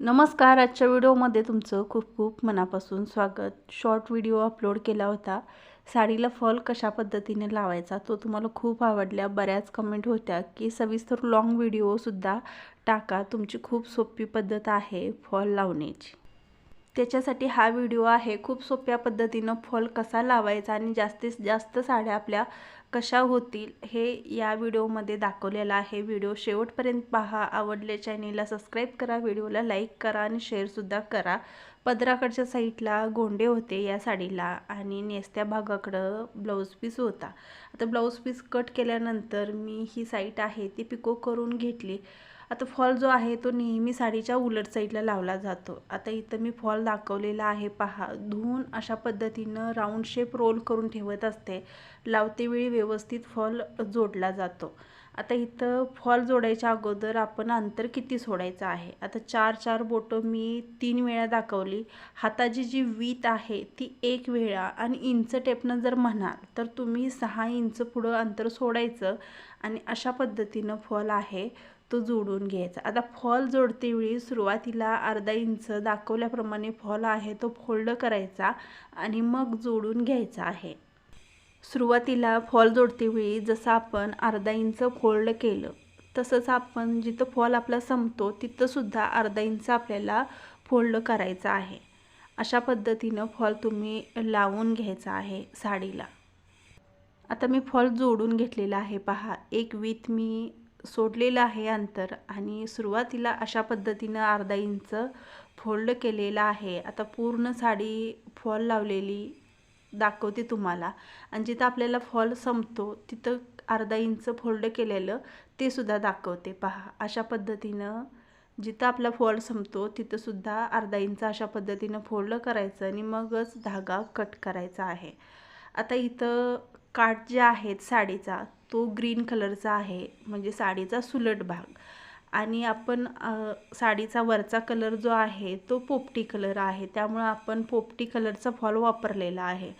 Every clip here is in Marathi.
नमस्कार आजच्या व्हिडिओमध्ये तुमचं खूप खूप मनापासून स्वागत. शॉर्ट व्हिडिओ अपलोड केला होता. साडीला फॉल कशा पद्धतीने लावायचा तो तुम्हाला खूप आवडल्या. बऱ्याच कमेंट होत्या की सविस्तर लॉंग व्हिडिओसुद्धा टाका. तुमची खूप सोपी पद्धत आहे फॉल लावण्याची. त्याच्यासाठी हा व्हिडिओ आहे. खूप सोप्या पद्धतीनं फॉल कसा लावायचा आणि जास्तीत जास्त साड्या आपल्या कशा होतील हे या व्हिडिओमध्ये दाखवलेलं आहे. व्हिडिओ शेवटपर्यंत पहा. आवडले चॅनेलला सबस्क्राईब करा. व्हिडिओला लाईक करा आणि शेअरसुद्धा करा. पदराकडच्या साईडला गोंडे होते या साडीला आणि नेसत्या भागाकडं ब्लाऊज पीस होता. आता ब्लाऊज पीस कट केल्यानंतर मी ही साईट आहे ती पिको करून घेतली. आता फॉल जो आहे तो नेहमी साडीच्या उलट साईडला लावला जातो. आता इथं मी फॉल दाखवलेला आहे पहा. धुवून अशा पद्धतीनं राऊंड शेप रोल करून ठेवत असते. लावतेवेळी व्यवस्थित फॉल जोडला जातो. आता इथं फॉल जोडायच्या अगोदर आपण अंतर किती सोडायचं आहे? आता चार चार बोटं मी तीन वेळा दाखवली. हाताची जी वीत आहे ती एक वेळा आणि इंच टेपनं जर म्हणाल तर तुम्ही सहा इंच पुढं अंतर सोडायचं आणि अशा पद्धतीनं फॉल आहे. तो जोडून घ्यायचा. आता फॉल जोडते वेळी सुरुवातीला अर्धा इंच दाखवल्याप्रमाणे फॉल आहे तो फोल्ड करायचा आणि मग जोडून घ्यायचा आहे. सुरुवातीला फॉल जोडते वेळी जसं आपण अर्धा इंच फोल्ड केलं तसंच आपण जिथं फॉल आपला संपतो तिथंसुद्धा अर्धा इंच आपल्याला फोल्ड करायचा आहे. अशा पद्धतीनं फॉल तुम्ही लावून घ्यायचा आहे साडीला. आता मी फॉल जोडून घेतलेला आहे. पहा एक वीथ मी सोडलेलं आहे अंतर आणि सुरुवातीला अशा पद्धतीनं अर्धा इंच फोल्ड केलेला आहे. आता पूर्ण साडी फॉल लावलेली दाखवते तुम्हाला. आणि जिथं आपल्याला फॉल संपतो. तिथं अर्धा इंच फोल्ड केलेलं ते सुद्धा दाखवते. पहा अशा पद्धतीनं जिथं आपला फॉल संपतो तिथंसुद्धा अर्धा इंच अशा पद्धतीनं फोल्ड करायचं आणि मगच धागा कट करायचा आहे. आता इथं काठ जे आहेत साडीचा तो ग्रीन कलरचा आहे म्हणजे साडीचा सुलट भाग. आणि आपण साडीचा वरचा कलर जो आहे तो पोपटी कलर आहे. त्यामुळं आपण पोपटी कलरचा फॉल वापरलेला आहे.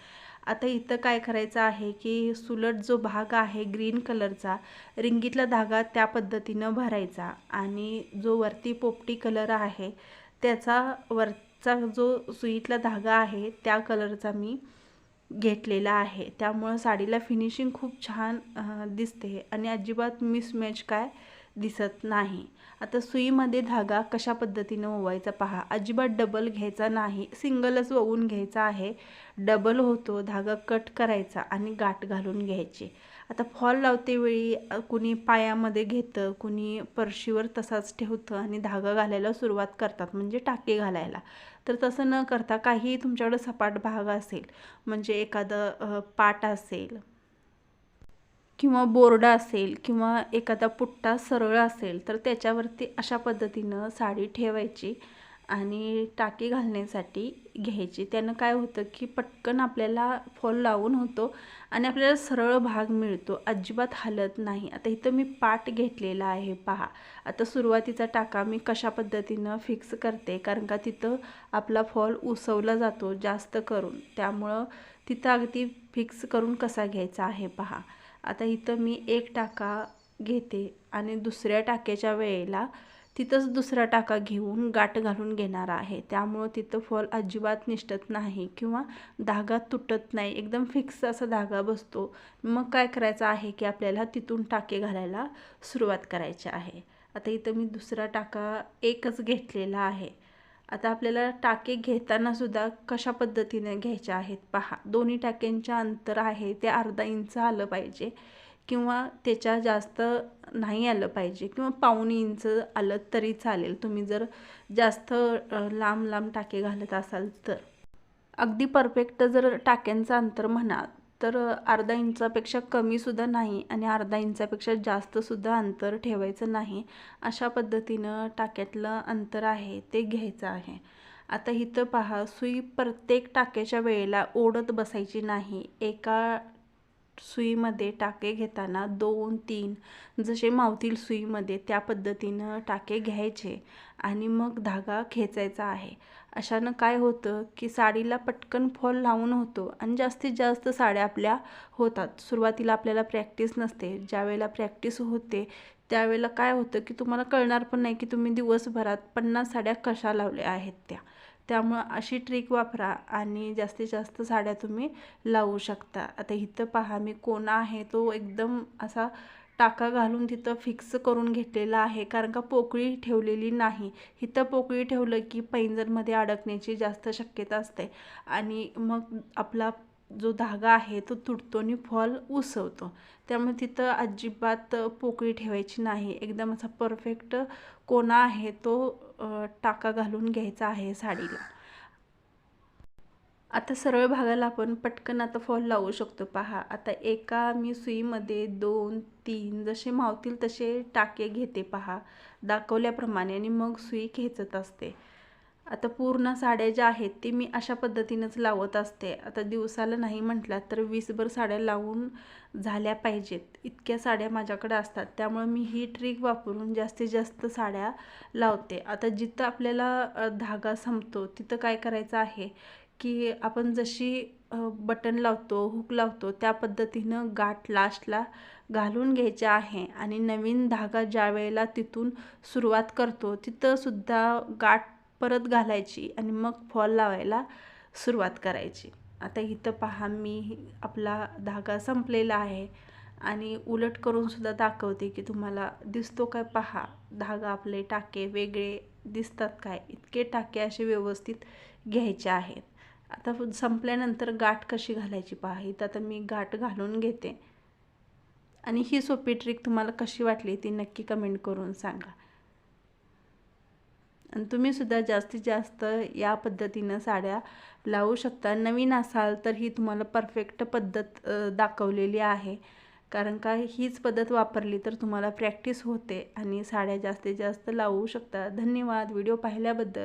आता इथं काय करायचं आहे की सुलट जो भाग आहे ग्रीन कलरचा रिंगीतला धागा त्या पद्धतीनं भरायचा. आणि जो वरती पोपटी कलर आहे त्याचा वरचा जो सुईतला धागा आहे त्या कलरचा मी घेतलेला आहे. त्यामुळं साडीला फिनिशिंग खूप छान दिसते. आणि अजिबात मिसमॅच काय दिसत नाही. आता सुईमध्ये धागा कशा पद्धतीनं ओवायचा पहा. अजिबात डबल घ्यायचा नाही. सिंगलच ओवून घ्यायचा आहे. डबल होतो. धागा कट करायचा आणि गाठ घालून घ्यायची. आता फॉल लावते वेळी कुणी पायामध्ये घेतं कुणी परशीवर तसाच ठेवतं आणि धागा घालायला सुरुवात करतात. म्हणजे टाके घालायला. तर तसं न करता काही तुमच्याकडं सपाट भाग असेल म्हणजे एखादं पाट असेल किंवा बोर्ड असेल किंवा एखादा पुट्टा सरळ असेल तर त्याच्यावरती अशा पद्धतीनं साडी ठेवायची. आणि टाकी घालण्यासाठी घ्यायची. त्यानं काय होतं की पटकन आपल्याला फॉल लावून होतो आणि आपल्याला सरळ भाग मिळतो. अजिबात हलत नाही. आता इथं मी पाट घेतलेला आहे पहा. आता सुरुवातीचा टाका मी कशा पद्धतीनं फिक्स करते? कारण का तिथं आपला फॉल उसवला जातो जास्त करून. त्यामुळं तिथं अगदी फिक्स करून कसा घ्यायचा आहे पहा. आता इथं मी एक टाका घेते आणि दुसऱ्या टाक्याच्या वेळेला तिथंच दुसरा टाका घेऊन गाठ घालून घेणार आहे. त्यामुळं तिथं फॉल अजिबात निष्ठत नाही किंवा धागा तुटत नाही. एकदम फिक्स असा धागा बसतो. मग काय करायचं आहे की आपल्याला तिथून टाके घालायला सुरुवात करायची आहे. आता इथं मी दुसरा टाका एकच घेतलेला आहे. आता आपल्याला टाके घेताना सुद्धा कशा पद्धतीने घ्यायचे आहेत पहा. दोन्ही टाक्यांच्या अंतर आहे. ते अर्धा इंच आलं पाहिजे किंवा त्याच्या जास्त नाही आलं पाहिजे किंवा पाऊण इंच आलं तरी चालेल. तुम्ही जर जास्त लांब लांब टाके घालत असाल तर. अगदी परफेक्ट जर टाक्यांचं अंतर म्हणा तर अर्धा इंचापेक्षा कमीसुद्धा नाही आणि अर्धा इंचापेक्षा जास्तसुद्धा अंतर ठेवायचं नाही. अशा पद्धतीनं टाक्यातलं अंतर आहे ते घ्यायचं आहे. आता इथं पहा सुई प्रत्येक टाक्याच्या वेळेला ओढत बसायची नाही. एका सुईमध्ये टाके घेताना दोन तीन जसे मावतील सुईमध्ये त्या पद्धतीनं टाके घ्यायचे आणि मग धागा खेचायचा आहे. अशानं काय होतं की साडीला पटकन फॉल लावून होतो आणि जास्तीत जास्त साड्या आपल्या होतात. सुरुवातीला आपल्याला प्रॅक्टिस नसते. ज्यावेळेला प्रॅक्टिस होते त्यावेळेला काय होतं की तुम्हाला कळणार पण नाही की तुम्ही दिवसभरात पन्नास साड्या कशा लावल्या आहेत त्या. त्यामुळं अशी ट्रिक वापरा आणि जास्तीत जास्त साड्या तुम्ही लावू शकता. आता इथं पहा मी कोणा आहे तो एकदम असा टाका घालून तिथं फिक्स करून घेतलेला आहे. कारण का पोकळी ठेवलेली नाही. इथं पोकळी ठेवलं की पैंजरमध्ये अडकण्याची जास्त शक्यता असते. आणि मग आपला जो धागा आहे तो तुटतो आणि फॉल उसवतो त्यामुळे तिथं अजिबात पोकळी ठेवायची नाही. एकदम असा परफेक्ट कोणा आहे तो टाका घालून घ्यायचा आहे साडीला. आता सरळ भागाला आपण पटकन आता फॉल लावू शकतो. पहा आता एका मी सुईमध्ये दोन तीन जसे मावतील तसे टाके घेते पहा. दाखवल्याप्रमाणे आणि मग सुई खेचत असते. आता पूर्ण साड्या ज्या आहेत ते मी अशा पद्धतीनंच लावत असते. आता दिवसाला नाही म्हटलं तर वीसभर साड्या लावून झाल्या पाहिजेत. इतक्या साड्या माझ्याकडे असतात. त्यामुळे मी ही ट्रिक वापरून जास्तीत जास्त साड्या लावते. आता जिथं आपल्याला धागा संपतो तिथं काय करायचं आहे की आपण जशी बटन लावतो हुक लावतो त्या पद्धतीनं गाठ लास्टला घालून घ्यायचे आहे. आणि नवीन धागा ज्या वेळेला तिथून सुरुवात करतो तिथंसुद्धा गाठ परत घालायची आणि मग फॉल लावायला सुरुवात करायची. आता इथं पहा मी आपला धागा संपलेला आहे आणि उलट करूनसुद्धा दाखवते की तुम्हाला दिसतो काय पहा धागा आपले टाके वेगळे दिसतात काय? इतके टाके असे व्यवस्थित घ्यायचे आहेत. आता संपल्यानंतर गाठ कशी घालायची पहा इथं आता मी गाठ घालून घेते. आणि ही सोपी ट्रिक तुम्हाला कशी वाटली ती नक्की कमेंट करून सांगा. आणि तुम्हीसुद्धा जास्तीत जास्त या पद्धतीनं साड्या लावू शकता. नवीन असाल तर ही तुम्हाला परफेक्ट पद्धत दाखवलेली आहे. कारण का हीच पद्धत वापरली तर तुम्हाला प्रॅक्टिस होते आणि साड्या जास्तीत जास्त लावू शकता. धन्यवाद. व्हिडिओ पाहिल्याबद्दल.